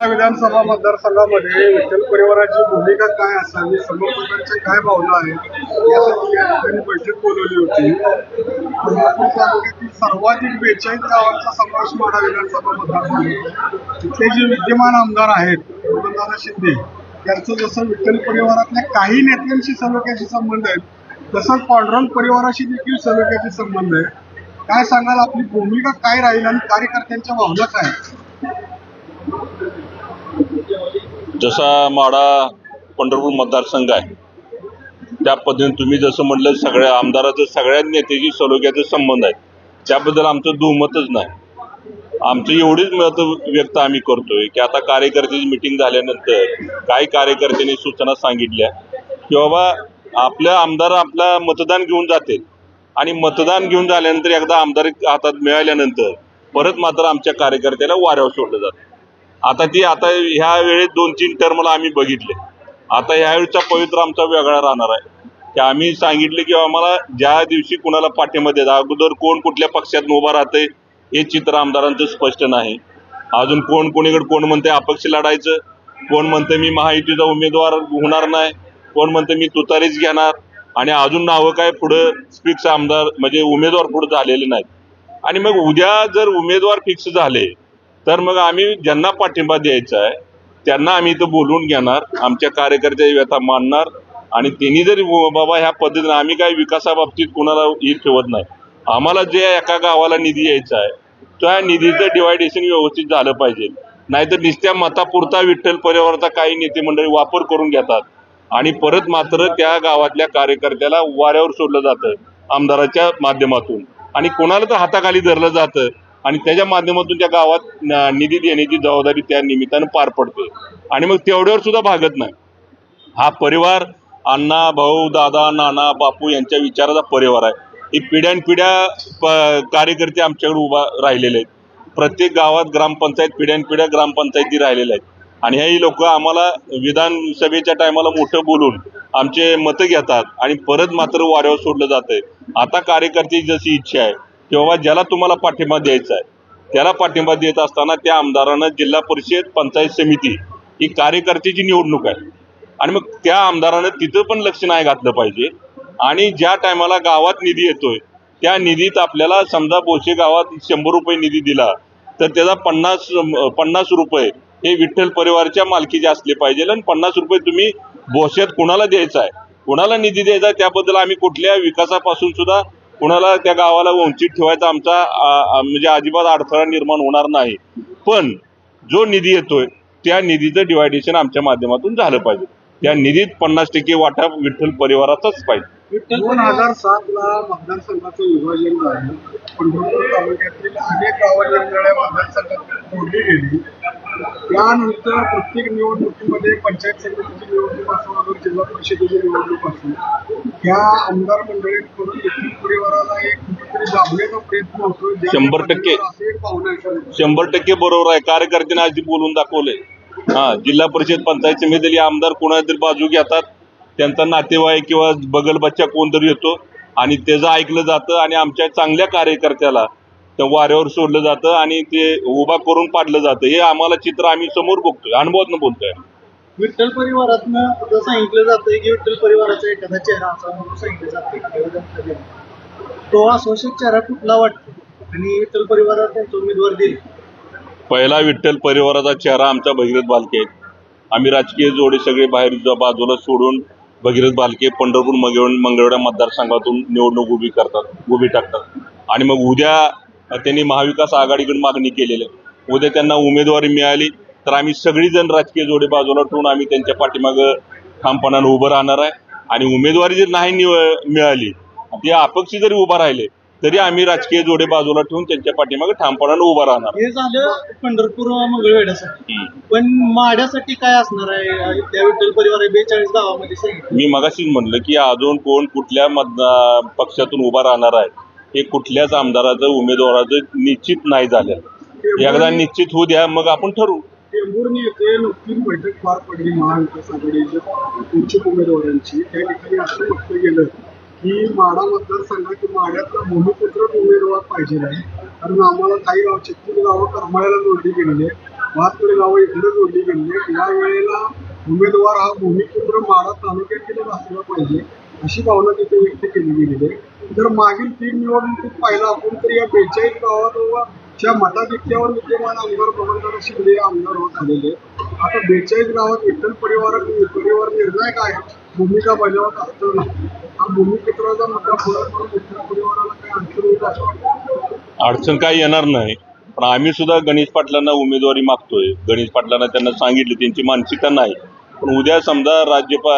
विधानसभा मतदारसंघामध्ये विठ्ठल परिवाराची भूमिका काय असावी समर्थकांच्या काय भावना आहेत यासाठी या ठिकाणी बैठक बोलवली होती. कोल्हापूर तालुक्यातील सर्वाधिक बेचाळीस गावांचा समावेश माडा विधानसभा मतदारसंघ तिथले जे विद्यमान आमदार आहेत बबनदादा शिंदे यांचं जसं विठ्ठल परिवारातल्या काही नेत्यांशी सलोख्याशी संबंध आहेत तसंच पांडुरंग परिवाराशी देखील सलोख्याचे संबंध आहे काय सांगाल आपली भूमिका काय राहील आणि कार्यकर्त्यांच्या भावना काय जसा माडा पंढरपूर मतदारसंघ आहे त्या पद्धतीने तुम्ही जसं म्हटलं सगळ्या आमदाराचं सगळ्या नेत्याची सलोख्याचे संबंध आहेत त्याबद्दल आमचं दुमतच नाही. आमची एवढीच मत व्यक्त आम्ही करतोय की आता कार्यकर्त्याची मिटिंग झाल्यानंतर काही कार्यकर्त्यांनी सूचना सांगितल्या की बाबा आपल्या आमदार आपला मतदान घेऊन जातील. आणि मतदान घेऊन झाल्यानंतर एकदा आमदार हातात मिळाल्यानंतर परत मात्र आमच्या कार्यकर्त्याला वाऱ्यावर सोडलं जातं. आता ती आता ह्या वेळेत दोन तीन टर्मला आम्ही बघितले. आता ह्यावेळीचा पवित्र आमचा वेगळा राहणार आहे. की आम्ही सांगितले की आम्हाला ज्या दिवशी कुणाला पाठिंबा देत अगोदर कोण कुठल्या पक्षात उभा राहते हे चित्र आमदारांचं स्पष्ट नाही. अजून कोण कोणीकडे कोण म्हणते अपक्ष लढायचं कोण म्हणते मी महायुतीचा उमेदवार होणार नाही कोण म्हणते मी तुतारीच घेणार आणि अजून नावं काय पुढं फिक्स आमदार म्हणजे उमेदवार पुढे झालेले नाहीत. आणि मग उद्या जर उमेदवार फिक्स झाले तर मग आम्ही ज्यांना पाठिंबा द्यायचा आहे त्यांना आम्ही इथं बोलवून घेणार आमच्या कार्यकर्त्या व्यथा मानणार आणि त्यांनी जरी बाबा ह्या पद्धतीनं आम्ही काही विकासाबाबतीत कुणाला ही ठेवत नाही. आम्हाला जे एका गावाला निधी यायचा आहे त्या निधीचं डिवायडेशन व्यवस्थित झालं पाहिजे. नाहीतर नुसत्या मतापुरता विठ्ठल परिवाराचा काही नेते मंडळी वापर करून घेतात आणि परत मात्र त्या गावातल्या कार्यकर्त्याला वाऱ्यावर सोडलं जातं आमदाराच्या माध्यमातून. आणि कोणाला तर हाताखाली धरलं जातं आणि त्याच्या माध्यमातून त्या गावात निधी देण्याची जबाबदारी त्या निमित्तानं पार पडते. आणि मग तेवढ्यावर सुद्धा भागत नाही. हा परिवार अण्णा भाऊ दादा नाना बापू यांच्या विचाराचा परिवार आहे. ही पिढ्यानपिढ्या प- कार्यकर्ते आमच्याकडे उभा राहिलेले आहेत. प्रत्येक गावात ग्रामपंचायत पिढ्यानपिढ्या ग्रामपंचायती राहिलेल्या आहेत. आणि हे लोक आम्हाला विधानसभेच्या टायमाला मोठं बोलून आमचे मतं घेतात आणि परत मात्र वाऱ्यावर सोडलं जातंय. आता कार्यकर्त्याची जशी इच्छा आहे किंवा ज्याला तुम्हाला पाठिंबा द्यायचा आहे त्याला पाठिंबा देत असताना त्या आमदारानं जिल्हा परिषद पंचायत समिती ही कार्यकर्त्याची निवडणूक आहे. आणि मग त्या आमदारानं तिथं पण लक्ष नाही घातलं पाहिजे. आणि ज्या टायमाला गावात निधी येतोय त्या निधीत आपल्याला समजा बोशे गावात शंभर रुपये निधी दिला तर त्याचा पन्नास पन्नास रुपये हे विठ्ठल परिवारच्या मालकीचे असले पाहिजे आणि पन्नास रुपये तुम्ही बोशेत कुणाला द्यायचा आहे? कुणाला निधी द्यायचा त्याबद्दल आम्ही कुठल्या विकासापासून सुद्धा कुणाला त्या गावाला वंचित ठेवायचा आमचा म्हणजे अजिबात अडथळा निर्माण होणार नाही. पण जो निधी येतोय त्या निधीचं डिवायडेशन आमच्या माध्यमातून झालं पाहिजे. त्या निधीत पन्नास टक्के वाटा विठ्ठल परिवाराचाच पाहिजे. दोन हजार सात ला मतदारसंघाचं विभाजन झालं. पंढरपूर तालुक्यातील अनेक गावं वेगवेगळ्या मतदारसंघात जोडली गेली. त्यानंतर प्रत्येक निवडणुकीमध्ये पंचायत समितीची निवडणूक असो अगर जिल्हा परिषदेची निवडणूक असो त्या आमदार मंडळींकडून देखील परिवाराला एक कुठेतरी दाबण्याचा प्रयत्न होतो शंभर टक्के. शंभर टक्के. बरोबर आहे. कार्यकर्त्यांनी आधी बोलून दाखवले हा जिल्हा परिषद पंचायत समितीतले आमदार कोणातरी बाजू घेतात त्यांचा नातेवाईक किंवा बगल बच्चा कोणतरी येतो आणि त्याचं ऐकलं जातं आणि आमच्या चांगल्या कार्यकर्त्याला त्या वाऱ्यावर सोडलं जातं आणि ते उभा करून पाडलं जातं हे आम्हाला चित्र आम्ही समोर बघतोय अनुभवातनं बोलतोय विठ्ठल परिवारातनं असं सांगितलं जातंय की विठ्ठल परिवाराचा एखादा चेहरा असा म्हणून सांगितलं वक्तव्य. तो अस्वस्थ चेहरा कुठला वाटतो आणि विठ्ठल परिवारात त्यांचा उमेदवार देईल पहिला विठ्ठल परिवाराचा चेहरा आमचा भगीरथ बालके आहे. आम्ही राजकीय जोडे सगळे बाहेर बाजूला सोडून भगीरथ बालके पंढरपूर मंगळ मंगळवेढा मतदारसंघातून निवडणूक उभी करतात उभी टाकतात. आणि मग उद्या त्यांनी महाविकास आघाडीकडून मागणी केलेली आहे. उद्या त्यांना उमेदवारी मिळाली तर आम्ही सगळीजण राजकीय जोडे बाजूला ठेवून आम्ही त्यांच्या पाठीमागं ठामपणानं उभं राहणार आहे. आणि उमेदवारी जर नाही निव- मिळाली ते अपक्ष जरी उभा राहिले तरी आम्ही राजकीय जोडे बाजूला ठेवून त्यांच्या पाठीमागे ठामपणानं उभं राहणार. हे झालं पंढरपूर मंगळवेढ्यासाठी. पण माड्यासाठी काय असणार आहे? त्या विठ्ठल परिवार बेचाळीस गावामध्ये सांगितलं मी मगाशीच म्हणलं की अजून कोण कुठल्या मतदा पक्षातून उभा राहणार आहे? हे कुठल्याच आमदाराचं उमेदवाराचं निश्चित नाही झालं. एकदा निश्चित होऊ द्या मग आपण ठरवू. टेंभुर्णी येथे नुकतीच बैठक पार पडली महाविकास आघाडीच्या इच्छुक उमेदवारांची. त्या ठिकाणी असं म्हटलं गेलं की माडा मतदारसंघात माड्यातला भूमिपुत्र उमेदवार पाहिजे आहे कारण आम्हाला काही गाव छत्तीस गावं करमाळ्याला जोडली गेलेली आहे बहात्तर गावं इकडे जोडली गेली आहेत. या वेळेला उमेदवार हा भूमिपुत्र माडा तालुक्यातीलच असला पाहिजे अशी भावना तिथे व्यक्त केली गेलेली आहे. जर मागील तीन निवडणुकीत पाहिलं आपण तर या बेचाळीस गावाच्या मताधिक्यावर विद्यमान आमदार बबनदादा शिंदे आमदार होत आलेले आता बेचाळीस गावात विठ्ठल परिवार परिवार निर्णायक आहे भूमिका बजावत असताना हा भूमिपुत्राचा मोठा परिवाराला काय अडचण असं अडचण काही येणार नाही. पण आम्ही सुद्धा गणेश पाटलांना उमेदवारी मागतोय. गणेश पाटलांना त्यांना सांगितलं त्यांची मानसिकता नाही. पण उद्या समजा राज्यपा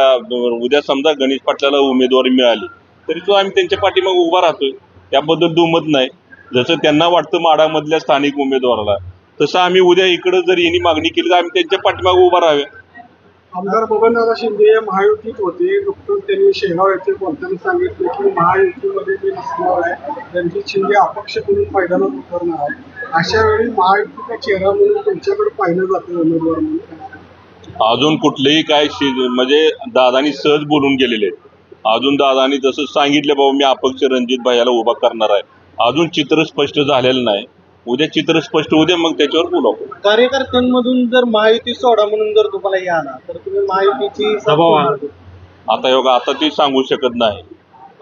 उद्या समजा गणेश पाटलाला उमेदवारी मिळाली तरी तो आम्ही त्यांच्या पाठीमागे उभा राहतोय. त्याबद्दल दुमत नाही. जसं त्यांना वाटतं माडामधल्या स्थानिक उमेदवाराला तसं आम्ही उद्या इकडं जर यांनी मागणी केली तर आम्ही त्यांच्या पाठीमागे उभा राहावे. आमदार बबनदादा शिंदे हे महायुतीत होते. नुकतंच त्यांनी शेगाव येथे बोलताना सांगितले की महायुतीमध्ये ते नसणार आहे त्यांची शिंदे अपक्ष म्हणून मैदानात उतरणार आहे. अशा वेळी महायुतीचा चेहरा म्हणून तुमच्याकडे पाहिलं जातं उमेदवार म्हणून. अजून कुठलेही काय म्हणजे दादानी सहज बोलून गेलेले आहेत. अजून दादानी जसं सांगितलं बाबा मी अपक्ष रणजित भाईला उभा करणार आहे. अजून चित्र स्पष्ट झालेलं नाही. उद्या चित्र स्पष्ट होऊ दे मग त्याच्यावर बोलू आपण. कार्यकर्त्यांमधून जर महायुती सोडा म्हणून जर तुम्हाला हे आला तर तुम्ही महायुतीची दबाव का? आता योगा आता ती सांगू शकत नाही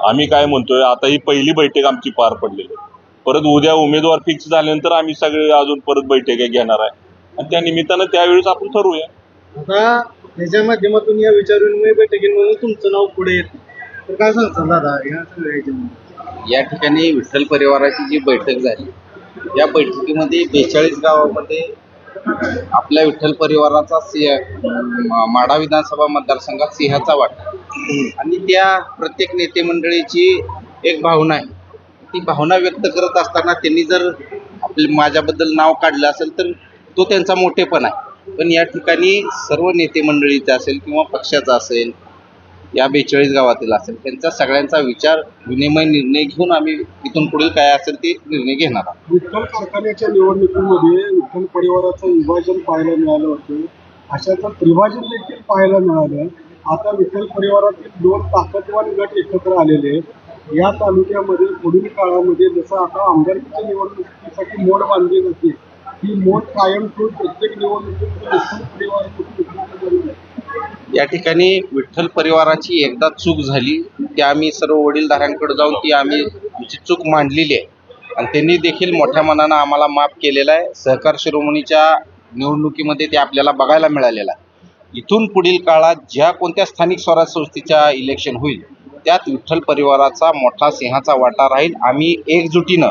आम्ही काय म्हणतोय आता ही पहिली बैठक आमची पार पडलेली आहे. परत उद्या उमेदवार फिक्स झाल्यानंतर आम्ही सगळे अजून परत बैठका घेणार आहे आणि त्या निमित्तानं त्यावेळेस आपण ठरवूया आता ह्याच्या माध्यमातून या विचार विनिमय बैठकींमधून तुमचं नाव पुढे येत तर काय सांगता दादा या सगळ्या ह्याच्यामध्ये या ठिकाणी विठ्ठल परिवाराची जी बैठक झाली या बैठकीमध्ये बेचाळीस गावामध्ये आपल्या विठ्ठल परिवाराचा सिंह माढा विधानसभा मतदारसंघात सिंहाचा वाटा. आणि त्या प्रत्येक नेते मंडळीची एक भावना आहे. ती भावना व्यक्त करत असताना त्यांनी जर आपले माझ्याबद्दल नाव काढलं असेल तर तो त्यांचा मोठेपण आहे. पण या ठिकाणी सर्व नेते मंडळीचा असेल किंवा पक्षाचा असेल या बेचाळीस गावातील असेल. त्यांचा सगळ्यांचा विचार विनिमय निर्णय घेऊन आम्ही इथून पुढील काय असेल ते निर्णय घेणार आहोत. विठ्ठल कारखान्याच्या निवडणुकीमध्ये विठ्ठल परिवाराचं विभाजन पाहायला मिळालं होतं. अशाचं त्रिभाजन देखील पाहायला मिळालं. आता विठ्ठल परिवारातील दोन ताकदवान गट एकत्र आलेले आहेत. या तालुक्यामध्ये पुढील काळामध्ये जसं आता आमदारकीच्या निवडणुकीसाठी मोड बांधली जाते ही मोड कायम ठेवून प्रत्येक निवडणुकीमध्ये विठ्ठल परिवाराची या ठिकाणी विठ्ठल परिवाराची एकदा चूक झाली. ती आम्ही सर्व वडीलधाऱ्यांकडे जाऊन ती आम्ही आमची चूक मांडलेली आहे. आणि त्यांनी देखील मोठ्या मनानं आम्हाला माफ केलेलं आहे. सहकार शिरोमणीच्या निवडणुकीमध्ये ते आपल्याला बघायला मिळालेलं आहे. इथून पुढील काळात ज्या कोणत्या स्थानिक स्वराज संस्थेच्या इलेक्शन होईल त्यात विठ्ठल परिवाराचा मोठा सिंहाचा वाटा राहील. आम्ही एकजुटीनं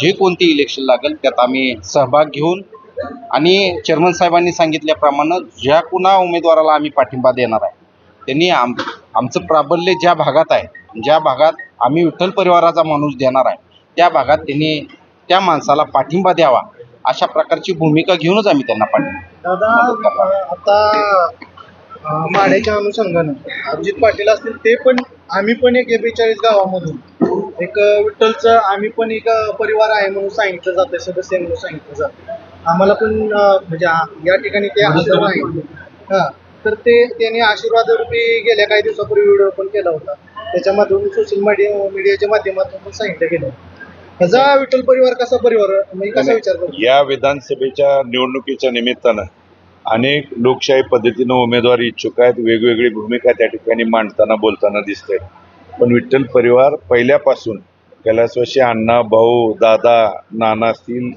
जे कोणते इलेक्शन लागेल त्यात आम्ही सहभाग घेऊन आणि चेअरमन साहेबांनी सांगितल्याप्रमाणे ज्या कुणा उमेदवाराला आम्ही पाठिंबा देणार आहे त्यांनी आम आमचं प्राबल्य ज्या भागात आहे ज्या भागात आम्ही विठ्ठल परिवाराचा माणूस देणार आहे त्या भागात त्यांनी त्या माणसाला पाठिंबा द्यावा अशा प्रकारची भूमिका घेऊनच आम्ही त्यांना पाठिंबा दादा आता अं, माड्याच्या अनुषंगानं अभिजित पाटील असतील ते पण आम्ही पण एक बेचाळीस गावामधून. एक विठ्ठलचं आम्ही पण एक परिवार आहे म्हणून सांगितलं जातं सदस्य म्हणून सांगितलं जातं. आम्हाला पण म्हणजे या ठिकाणी ते हजर आहे हा तर ते त्यांनी आशीर्वाद रूपी गेल्या काही दिवसापूर्वी व्हिडिओ पण केला होता. त्याच्या माध्यमातून सोशल मीडिया मीडियाच्या माध्यमातून पण सांगितलं गेलं ह्याचा विठ्ठल परिवार कसा परिवार? म्हणजे कसा विचार करतो? या विधानसभेच्या निवडणुकीच्या निमित्तानं अनेक लोकशाही पद्धतीनं उमेदवारी इच्छुक आहेत वेगवेगळी भूमिका त्या ठिकाणी मांडताना बोलताना दिसते पण विठ्ठल परिवार पहिल्यापासून कैलासवासी अण्णा भाऊ दादा नाना असतील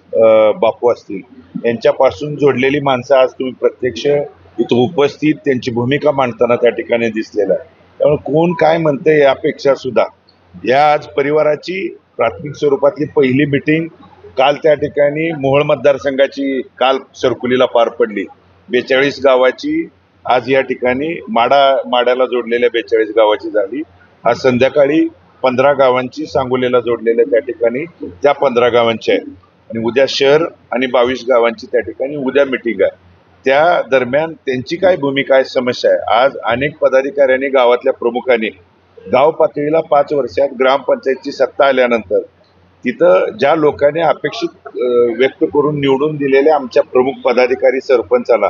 बापू असतील यांच्यापासून जोडलेली माणसं आज तुम्ही प्रत्यक्ष इथं उपस्थित त्यांची भूमिका मांडताना त्या ठिकाणी दिसलेलं आहे. त्यामुळे कोण काय म्हणते यापेक्षा सुद्धा या आज परिवाराची प्राथमिक स्वरूपातली पहिली मिटिंग काल त्या ठिकाणी मोहोळ मतदारसंघाची काल सरकुलीला पार पडली. बेचाळीस गावाची आज या ठिकाणी माडा माड्याला जोडलेल्या बेचाळीस गावाची झाली. आज संध्याकाळी पंधरा गावांची सांगोलीला जोडलेल्या त्या ठिकाणी त्या पंधरा गावांची आहे आणि उद्या शहर आणि बावीस गावांची त्या ठिकाणी उद्या मिटिंग आहे. त्या दरम्यान त्यांची काय भूमिका आहे समस्या आहे? आज अनेक पदाधिकाऱ्यांनी गावातल्या प्रमुखांनी गाव पातळीला पाच वर्षात ग्रामपंचायतची सत्ता आल्यानंतर तिथं ज्या लोकांनी अपेक्षित व्यक्त करून निवडून दिलेल्या आमच्या प्रमुख पदाधिकारी सरपंचाला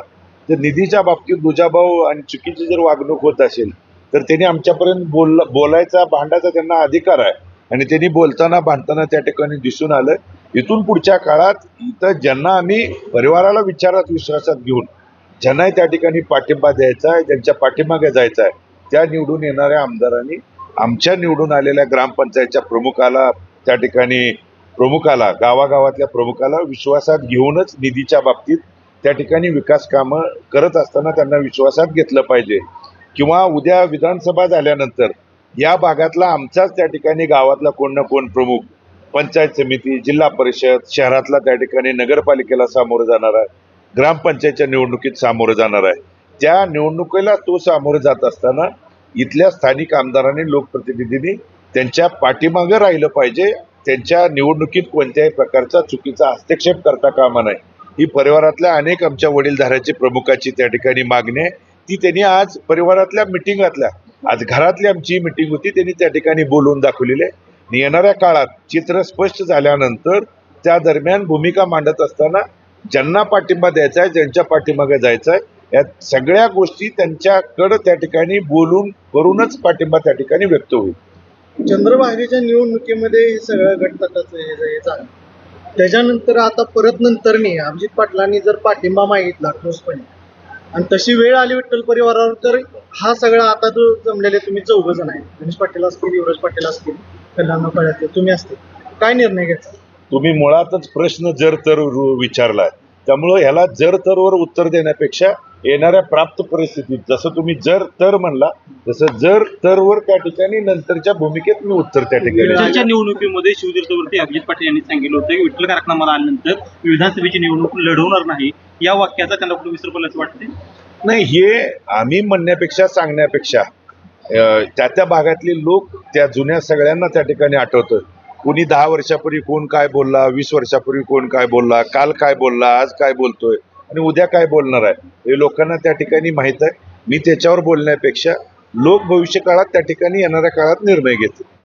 तर निधीच्या बाबतीत दुजाभाव आणि चुकीची जर वागणूक होत असेल तर त्यांनी आमच्यापर्यंत बोल बोलायचा भांडायचा त्यांना अधिकार आहे. आणि त्यांनी बोलताना भांडताना त्या ठिकाणी दिसून आलं इथून पुढच्या काळात इथं ज्यांना आम्ही परिवाराला विचारात विश्वासात घेऊन ज्यांना त्या ठिकाणी पाठिंबा द्यायचा आहे ज्यांच्या पाठीमागे जायचा आहे त्या निवडून येणाऱ्या आमदारांनी आमच्या निवडून आलेल्या ग्रामपंचायतच्या प्रमुखाला त्या ठिकाणी प्रमुखाला गावागावातल्या प्रमुखाला विश्वासात घेऊनच निधीच्या बाबतीत त्या ठिकाणी विकास कामं करत असताना त्यांना विश्वासात घेतलं पाहिजे. किंवा उद्या विधानसभा झाल्यानंतर या भागातला आमचाच त्या ठिकाणी गावातला कोण ना कोण प्रमुख पंचायत समिती जिल्हा परिषद शहरातला त्या ठिकाणी नगरपालिकेला सामोरं जाणार आहे. ग्रामपंचायतच्या निवडणुकीत सामोरं जाणार आहे. त्या निवडणुकीला तो सामोरं जात असताना इथल्या स्थानिक आमदारांनी लोकप्रतिनिधींनी त्यांच्या पाठीमागं राहिलं पाहिजे. त्यांच्या निवडणुकीत कोणत्याही प्रकारचा चुकीचा हस्तक्षेप करता कामा नये. ही परिवारातल्या अनेक आमच्या वडीलधाऱ्याची प्रमुखाची त्या ठिकाणी मागणी आहे. ती त्यांनी आज परिवारातल्या मिटिंगातल्या आज घरातली आमची मिटिंग होती त्यांनी त्या ठिकाणी बोलवून दाखवलेली. आहे आणि येणाऱ्या काळात चित्र स्पष्ट झाल्यानंतर त्या दरम्यान भूमिका मांडत असताना ज्यांना पाठिंबा द्यायचा आहे ज्यांच्या पाठिंबा जायचा आहे या सगळ्या गोष्टी त्यांच्याकडं त्या ठिकाणी बोलून करूनच पाठिंबा त्या ठिकाणी व्यक्त होईल. चंद्रभागेच्या निवडणुकीमध्ये हे सगळं गटतटाचं हे त्याच्यानंतर आता परत नंतरनी अभिजित पाटलांनी जर पाठिंबा मागितला ठोसपणे आणि तशी वेळ आली विठ्ठल परिवारावर तर हा सगळा आता जो जमलेले तुम्ही चौघ जण आहे. गणेश पाटील असतील युवराज पाटील असतील कल्याण असतील तुम्ही असतील. काय निर्णय घ्यायचा? तुम्ही मुळातच प्रश्न जर तर विचारला त्यामुळं ह्याला जर तरवर उत्तर देण्यापेक्षा येणाऱ्या प्राप्त परिस्थितीत जसं तुम्ही जर तर म्हणला तसं जर तरवर त्या ठिकाणी नंतरच्या भूमिकेत मी उत्तर त्या ठिकाणी निवडणुकीमध्ये शिवतीर्थवरती अभिजित पाटील यांनी सांगितलं होतं की विठ्ठल कारखाना आल्यानंतर विधानसभेची निवडणूक लढवणार नाही. या वाक्याचा त्यांना कुठे विसर पडल्याचं वाटते नाही हे आम्ही म्हणण्यापेक्षा सांगण्यापेक्षा त्या त्या भागातले लोक त्या जुन्या सगळ्यांना त्या ठिकाणी आठवतोय. कुणी दहा वर्षापूर्वी कोण काय बोलला वीस वर्षापूर्वी कोण काय बोलला काल काय बोलला आज काय बोलतोय. आणि उद्या काय बोलणार आहे? हे लोकांना त्या ठिकाणी माहीत आहे. मी त्याच्यावर बोलण्यापेक्षा लोक भविष्य काळात त्या ठिकाणी येणाऱ्या काळात निर्णय घेतील.